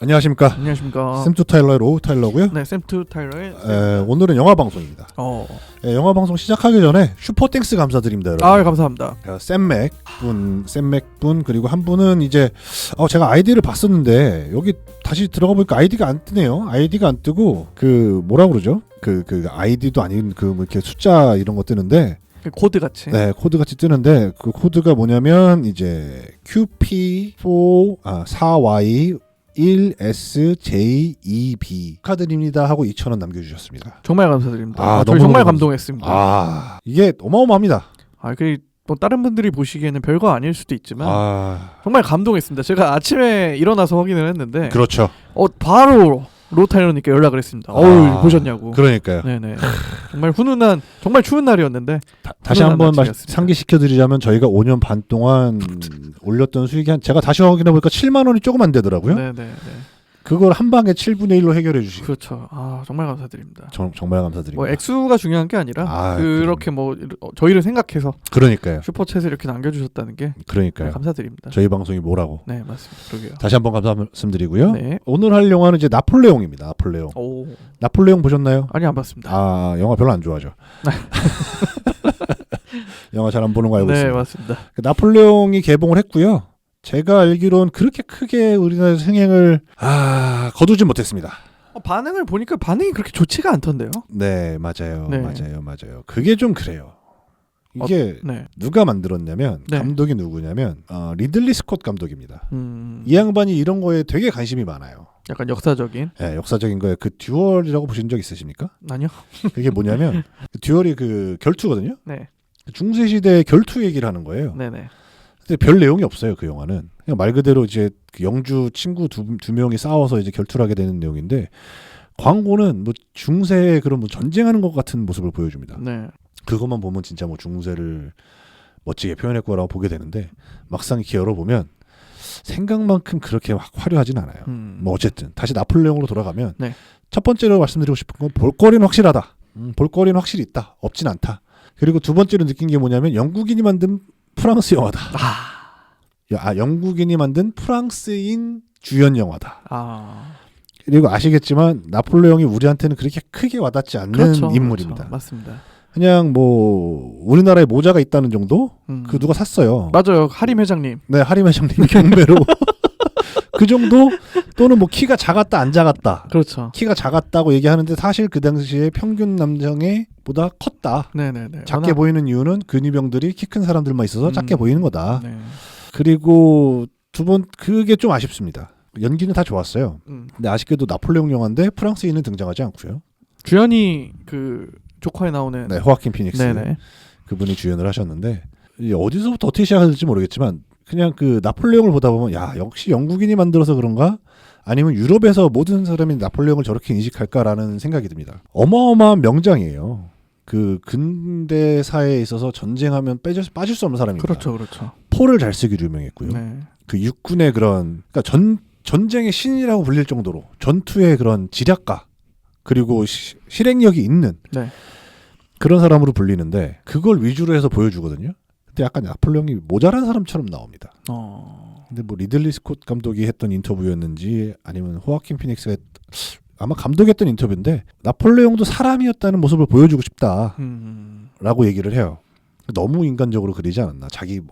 안녕하십니까. 안녕하십니까. 샘투 타일러의 로우 타일러고요. 네, 샘투 타일러의 에, 오늘은 영화 방송입니다. 어. 에, 영화 방송 시작하기 전에 슈퍼 땡스 감사드립니다, 여러분. 아, 감사합니다. 어, 샘맥 분, 샘맥 분 그리고 한 분은 이제 어, 제가 아이디를 봤었는데 여기 다시 들어가 보니까 아이디가 안 뜨네요. 아이디가 안 뜨고 그 뭐라 그러죠? 그 그 아이디도 아닌 그뭐 이렇게 숫자 이런 거 뜨는데 그 코드 같이. 네 코드 같이 뜨는데 그 코드가 뭐냐면 이제 QP4 아 4Y 1SJ2B 축하드립니다 하고 2,000원 남겨주셨습니다. 정말 감사드립니다. 아, 아, 저희 너무 정말 감동했습니다. 아, 아 이게 어마어마합니다. 그 뭐 다른 분들이 보시기에는 별거 아닐 수도 있지만 아 정말 감동했습니다. 제가 아침에 일어나서 확인을 했는데 그렇죠. 어 바로 로 타일러님께 연락을 했습니다. 아, 어우 보셨냐고. 그러니까요. 네네. 정말 훈훈한 정말 추운 날이었는데 다, 훈훈한 한번. 상기시켜드리자면 저희가 5년 반 동안 올렸던 수익이 한 제가 다시 확인해 보니까 7만 원이 조금 안 되더라고요. 네네 네. 그걸 한 방에 7분의 1로 해결해 주시고 그렇죠. 아 정말 감사드립니다. 정, 정말 감사드립니다. 뭐 액수가 중요한 게 아니라 아, 그렇게 뭐 어, 저희를 생각해서 그러니까요. 슈퍼챗을 이렇게 남겨주셨다는 게 그러니까요. 네, 감사드립니다. 저희 방송이 뭐라고 네 맞습니다. 그러게요. 다시 한번 감사 말씀드리고요. 네. 오늘 할 영화는 이제 나폴레옹입니다. 나폴레옹. 오 나폴레옹 보셨나요? 아니 안 봤습니다. 아 영화 별로 안 좋아하죠. 영화 잘 안 보는 거 알고 네 있습니다. 맞습니다. 그 나폴레옹이 개봉을 했고요. 제가 알기론 그렇게 크게 우리나라에서 흥행을 아 거두지 못했습니다. 어, 반응을 보니까 반응이 그렇게 좋지가 않던데요. 네 맞아요, 네. 맞아요, 맞아요. 그게 좀 그래요. 이게 네. 누가 만들었냐면 네. 감독이 누구냐면 어, 리들리 스콧 감독입니다. 음, 이 양반이 이런 거에 되게 관심이 많아요. 약간 역사적인 예, 역사적인 거에 그 듀얼이라고 보신 적 있으십니까? 아니요. 그게 뭐냐면 그 듀얼이 그 결투거든요. 네. 중세 시대의 결투 얘기를 하는 거예요. 네네. 근데 별 내용이 없어요 그 영화는 그냥 말 그대로 이제 그 영주 친구 두, 두 명이 싸워서 이제 결투를 하게 되는 내용인데 광고는 뭐 중세의 그런 뭐 전쟁하는 것 같은 모습을 보여줍니다. 네. 그것만 보면 진짜 뭐 중세를 멋지게 표현할 거라고 보게 되는데 막상 이렇게 열어보면 생각만큼 그렇게 확 화려하진 않아요. 음. 뭐 어쨌든 다시 나폴레옹으로 돌아가면 네. 첫 번째로 말씀드리고 싶은 건 볼거리는 확실하다. 음, 볼거리는 확실히 있다. 없진 않다. 그리고 두 번째로 느낀 게 뭐냐면 영국인이 만든 프랑스 영화다. 아. 야, 아, 영국인이 만든 프랑스인 주연 영화다. 아. 그리고 아시겠지만 나폴레옹이 우리한테는 그렇게 크게 와닿지 않는 그렇죠. 인물입니다. 그렇죠. 맞습니다. 그냥 뭐 우리나라에 모자가 있다는 정도? 음. 그 누가 샀어요. 맞아요. 하림 회장님. 네, 하림 회장님 경매로 그 정도 또는 뭐 키가 작았다 안 작았다. 그렇죠. 키가 작았다고 얘기하는데 사실 그 당시에 평균 남성의 보다 컸다. 네네네. 작게 워낙- 보이는 이유는 근위병들이 키 큰 사람들만 있어서 음. 작게 보이는 거다. 네. 그리고 두 번 그게 좀 아쉽습니다. 연기는 다 좋았어요. 음. 근데 아쉽게도 나폴레옹 영화인데 프랑스인은 등장하지 않고요. 주연이 그 조커에 나오는 네, 호아킨 피닉스 네네. 그분이 주연을 하셨는데 이 어디서부터 어떻게 시작해야 될지 모르겠지만 그냥 그 나폴레옹을 보다 보면 야 역시 영국인이 만들어서 그런가 아니면 유럽에서 모든 사람이 나폴레옹을 저렇게 인식할까라는 생각이 듭니다. 어마어마한 명장이에요. 그 근대사에 있어서 전쟁하면 빠질, 빠질 수 없는 사람입니다. 그렇죠, 그렇죠. 포를 잘 쓰기로 유명했고요. 네. 그 육군의 그런 그러니까 전 전쟁의 신이라고 불릴 정도로 전투의 그런 지략가 그리고 시- 실행력이 있는 네. 그런 사람으로 불리는데 그걸 위주로 해서 보여주거든요. 근데 약간 나폴레옹이 모자란 사람처럼 나옵니다. 어. 근데 뭐 리들리 스콧 감독이 했던 인터뷰였는지 아니면 호아킨 피닉스가 했, 아마 감독했던 인터뷰인데 나폴레옹도 사람이었다는 모습을 보여주고 싶다라고 음. 얘기를 해요. 너무 인간적으로 그리지 않았나 자기가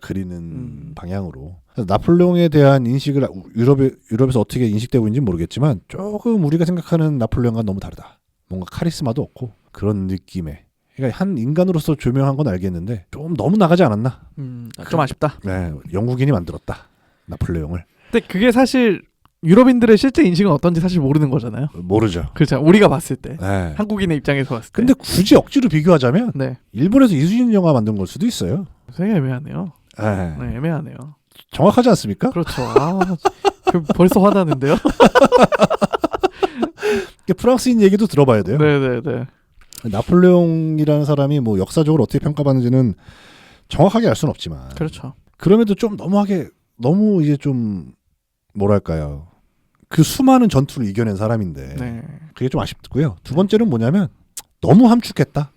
그리는 음. 방향으로 나폴레옹에 대한 인식을 유럽에 유럽에서 어떻게 인식되고 있는지 모르겠지만 조금 우리가 생각하는 나폴레옹과 너무 다르다. 뭔가 카리스마도 없고 그런 느낌의 그러니까 한 인간으로서 조명한 건 알겠는데 좀 너무 나가지 않았나? 음. 좀 아쉽다. 네, 영국인이 만들었다 나폴레옹을 근데 그게 사실 유럽인들의 실제 인식은 어떤지 사실 모르는 거잖아요. 모르죠. 그렇죠. 우리가 봤을 때 네. 한국인의 입장에서 봤을 때. 근데 굳이 억지로 비교하자면 네. 일본에서 이수진 영화 만든 걸 수도 있어요. 되게 애매하네요. 네. 네, 애매하네요. 정확하지 않습니까? 그렇죠. 아, 그 벌써 화나는데요. 프랑스인 얘기도 들어봐야 돼요. 네, 네, 네. 나폴레옹이라는 사람이 뭐 역사적으로 어떻게 평가받는지는 정확하게 알 수는 없지만 그렇죠. 그럼에도 좀 너무하게 너무 이제 좀 뭐랄까요 그 수많은 전투를 이겨낸 사람인데 네. 그게 좀 아쉽고요. 두 번째는 뭐냐면 너무 함축했다.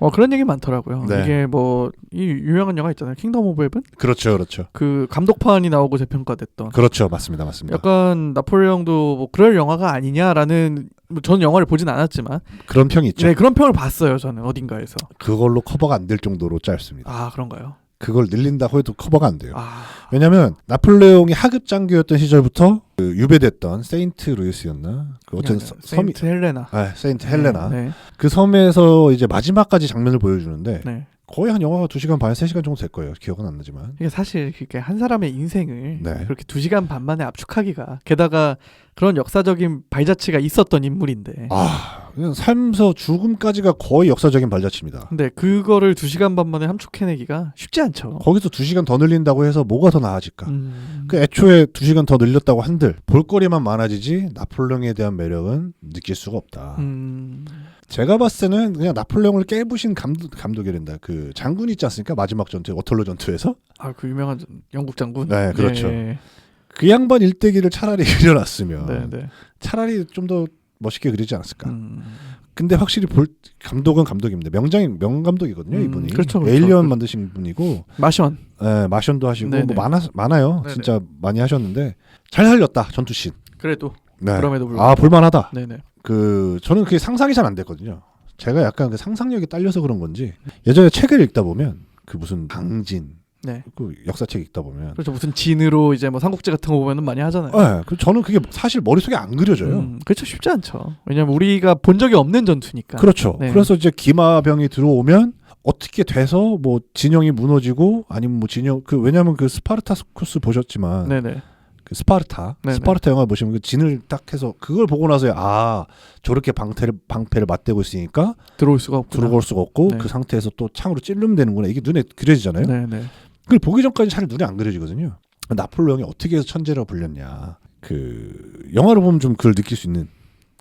어 그런 얘기 많더라고요. 네. 이게 뭐 이 유명한 영화 있잖아요. 킹덤 오브 헤븐. 그렇죠, 그렇죠, 그 감독판이 나오고 재평가됐던. 그렇죠, 맞습니다, 맞습니다. 약간 나폴레옹도 뭐 그럴 영화가 아니냐라는 뭐 저는 영화를 보진 않았지만. 그런 평이 있죠. 네 그런 평을 봤어요 저는 어딘가에서. 그걸로 커버가 안 될 정도로 짧습니다. 아 그런가요? 그걸 늘린다고 해도 커버가 안 돼요. 아. 왜냐하면 나폴레옹이 하급 장교였던 시절부터 그 유배됐던 세인트 루이스였나? 그 아니, 섬이 세인트 헬레나. 아 세인트 헬레나. 네, 그 섬에서 이제 마지막까지 장면을 보여주는데 네. 거의 한 영화가 2시간 반, 3시간 정도 될 거예요. 기억은 안 나지만. 이게 사실 그게 한 사람의 인생을 네. 그렇게 두 시간 반 만에 압축하기가 게다가 그런 역사적인 발자취가 있었던 인물인데 아, 그냥 삶서 죽음까지가 거의 역사적인 발자취입니다. 근데 그거를 두 시간 반 만에 함축해내기가 쉽지 않죠. 거기서 2시간 더 늘린다고 해서 뭐가 더 나아질까? 음, 그 애초에 2시간 더 늘렸다고 한들 볼거리만 많아지지 나폴레옹에 대한 매력은 느낄 수가 없다. 음, 제가 봤을 때는 그냥 나폴레옹을 깨부신 감독, 감독이란다. 그 장군 있지 않습니까? 마지막 전투 워털로 전투에서 아 그 유명한 영국 장군. 네, 그렇죠. 예, 그 양반 일대기를 차라리 그려놨으면 네, 네. 차라리 좀 더 멋있게 그리지 않았을까. 음, 근데 확실히 볼 감독은 감독입니다. 명장 명감독이거든요, 음, 이분이. 그렇죠, 그렇죠. 에일리언 그- 만드신 분이고, 마션. 예, 마션도 하시고 네네. 뭐 많아 많아요. 네네. 진짜 많이 하셨는데 잘 살렸다 전투 씬. 그래도 네. 그럼에도 불구하고. 아 볼만하다. 네네. 그 저는 그게 상상이 잘 안 됐거든요. 제가 약간 그 상상력이 딸려서 그런 건지 예전에 책을 읽다 보면 그 무슨 강진 네. 그 역사책 읽다 보면 그렇죠. 무슨 진으로 이제 뭐 삼국지 같은 거 보면은 많이 하잖아요. 예, 그 저는 그게 사실 머릿속에 안 그려져요. 음, 그렇죠. 쉽지 않죠. 왜냐면 우리가 본 적이 없는 전투니까. 그렇죠. 네. 그래서 이제 기마병이 들어오면 어떻게 돼서 뭐 진영이 무너지고 아니면 뭐 진영 그 왜냐면 그 스파르타쿠스 보셨지만 네네. 그 스파르타 네네. 스파르타 영화 보시면 그 진을 딱 해서 그걸 보고 나서야 아 저렇게 방패를 방패를 맞대고 있으니까 들어올 수가 없구나. 들어올 수가 없고 네. 그 상태에서 또 창으로 찔르면 되는구나 이게 눈에 그려지잖아요. 네네. 그걸 보기 전까지 잘 눈에 안 그려지거든요. 나폴레옹이 어떻게 해서 천재라고 불렸냐. 그 영화를 보면 좀 그걸 느낄 수 있는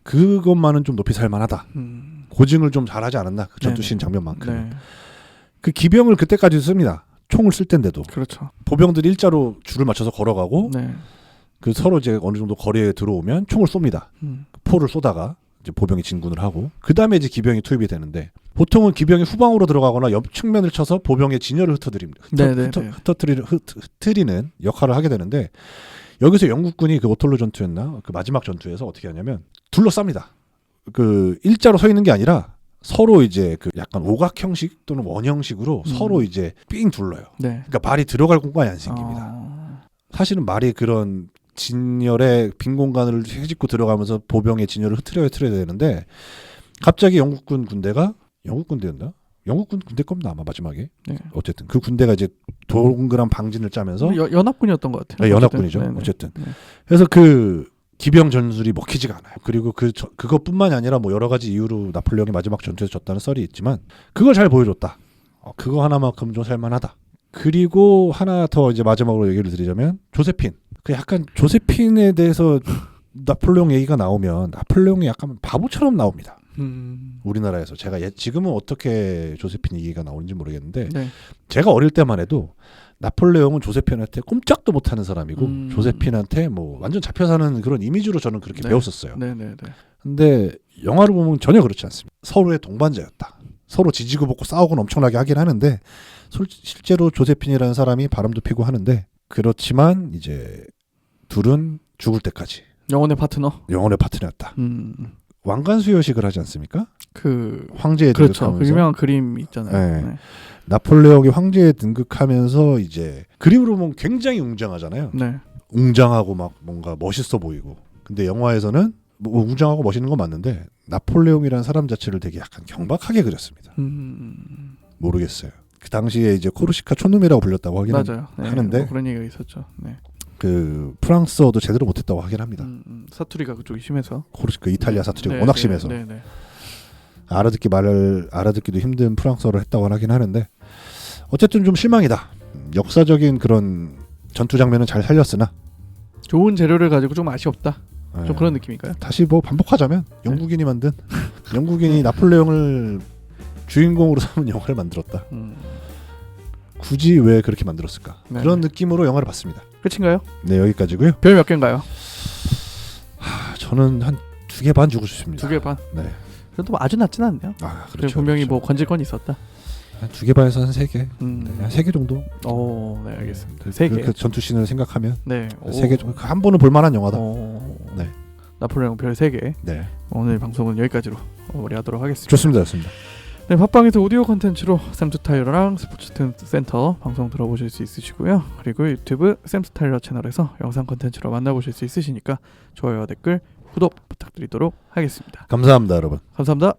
그것만은 좀 높이 살 만하다. 음, 고증을 좀 잘하지 않았나 그 전투 네네. 씬 장면만큼. 네. 그 기병을 그때까지 씁니다. 총을 쓸 때인데도 그렇죠. 보병들이 일자로 줄을 맞춰서 걸어가고 네. 그 서로 이제 어느 정도 거리에 들어오면 총을 쏩니다. 음, 포를 쏘다가 이제 보병이 진군을 하고 그 다음에 이제 기병이 투입이 되는데 보통은 기병이 후방으로 들어가거나 옆 측면을 쳐서 보병의 진열을 흩어드립니다. 흩어, 네네네. 흩어, 흩어뜨리는 흩, 흩트리는 역할을 하게 되는데 여기서 영국군이 그 오톨로 전투였나 그 마지막 전투에서 어떻게 하냐면 둘러쌉니다. 그 일자로 서 있는 게 아니라 서로 이제 그 약간 오각 형식 또는 원형식으로 음. 서로 이제 삥 둘러요. 네. 그러니까 말이 들어갈 공간이 안 생깁니다. 어, 사실은 말이 그런 진열에 빈 공간을 헤집고 들어가면서 보병의 진열을 흐트려 흐트려야 되는데 갑자기 영국군 군대가 영국 군대였나? 영국군 군대 겁니다 아마 마지막에 네. 어쨌든 그 군대가 이제 동그란 방진을 짜면서 여, 연합군이었던 것 같아요. 네, 연합군이죠 네네. 어쨌든 네. 그래서 그 기병 전술이 먹히지가 않아요. 그리고 그 저- 그것뿐만이 아니라 뭐 여러 가지 이유로 나폴레옹이 마지막 전투에서 졌다는 썰이 있지만 그걸 잘 보여줬다. 어, 그거 하나만큼 좀 살만하다. 그리고 하나 더 이제 마지막으로 얘기를 드리자면 조세핀. 그 약간 조세핀에 대해서 나폴레옹 얘기가 나오면 나폴레옹이 약간 바보처럼 나옵니다. 음, 우리나라에서. 제가 예- 지금은 어떻게 조세핀 얘기가 나오는지 모르겠는데 네. 제가 어릴 때만 해도 나폴레옹은 조세핀한테 꼼짝도 못하는 사람이고 음. 조세핀한테 뭐 완전 잡혀 사는 그런 이미지로 저는 그렇게 네. 배웠었어요. 네네네. 근데 영화를 보면 전혀 그렇지 않습니다. 서로의 동반자였다. 서로 지지고 볶고 싸우고는 엄청나게 하긴 하는데 솔- 실제로 조세핀이라는 사람이 바람도 피고 하는데 그렇지만 이제 둘은 죽을 때까지 영혼의 파트너. 영혼의 파트너였다. 음, 왕관 수여식을 하지 않습니까? 그 황제에 그렇죠. 등극하면서 그 유명한 그림 있잖아요. 네. 네. 나폴레옹이 황제에 등극하면서 이제 그림으로 보면 굉장히 웅장하잖아요. 네. 웅장하고 막 뭔가 멋있어 보이고. 근데 영화에서는 뭐 웅장하고 멋있는 건 맞는데 나폴레옹이라는 사람 자체를 되게 약간 경박하게 그렸습니다. 음, 모르겠어요. 그 당시에 이제 코르시카 촌놈이라고 불렸다고 하긴 한- 맞아요. 네. 하는데 뭐 그런 얘기가 있었죠. 네. 그 프랑스어도 제대로 못했다고 하긴 합니다. 음, 음, 사투리가 그쪽이 심해서. 코르시카 이탈리아 사투리가 네, 워낙 네, 심해서 네, 네. 알아듣기 말을 알아듣기도 힘든 프랑스어를 했다고 하긴 하는데 어쨌든 좀 실망이다. 음, 역사적인 그런 전투 장면은 잘 살렸으나 좋은 재료를 가지고 좀 아쉬웠다. 예. 좀 그런 느낌일까요? 다시 뭐 반복하자면 영국인이 만든 영국인이 나폴레옹을 주인공으로 삼은 영화를 만들었다. 음, 굳이 왜 그렇게 만들었을까? 네. 그런 느낌으로 영화를 봤습니다. 끝인가요? 네 여기까지고요. 별 몇 개인가요? 아, 저는 한 두 개 반 주고 싶습니다. 두 개 반. 네. 그래도 뭐 아주 낮진 않네요. 아 그리고 그렇죠. 분명히 그렇죠. 뭐 건질건이 있었다. 두 개 반에서 한 세 개, 음. 네, 한세 개 정도. 오, 네 알겠습니다. 그, 세 그, 개. 그 전투 씬을 생각하면 네. 세 개 정도. 한 번은 볼 만한 영화다. 어, 네. 나폴레옹 별 3개. 네, 오늘 방송은 여기까지로 마무리하도록 하겠습니다. 좋습니다, 좋습니다. 네, 팟빵에서 오디오 콘텐츠로 샘스 타일러랑 스포츠 센터 방송 들어보실 수 있으시고요. 그리고 유튜브 샘스 타일러 채널에서 영상 콘텐츠로 만나보실 수 있으시니까 좋아요와 댓글, 구독 부탁드리도록 하겠습니다. 감사합니다, 여러분. 감사합니다.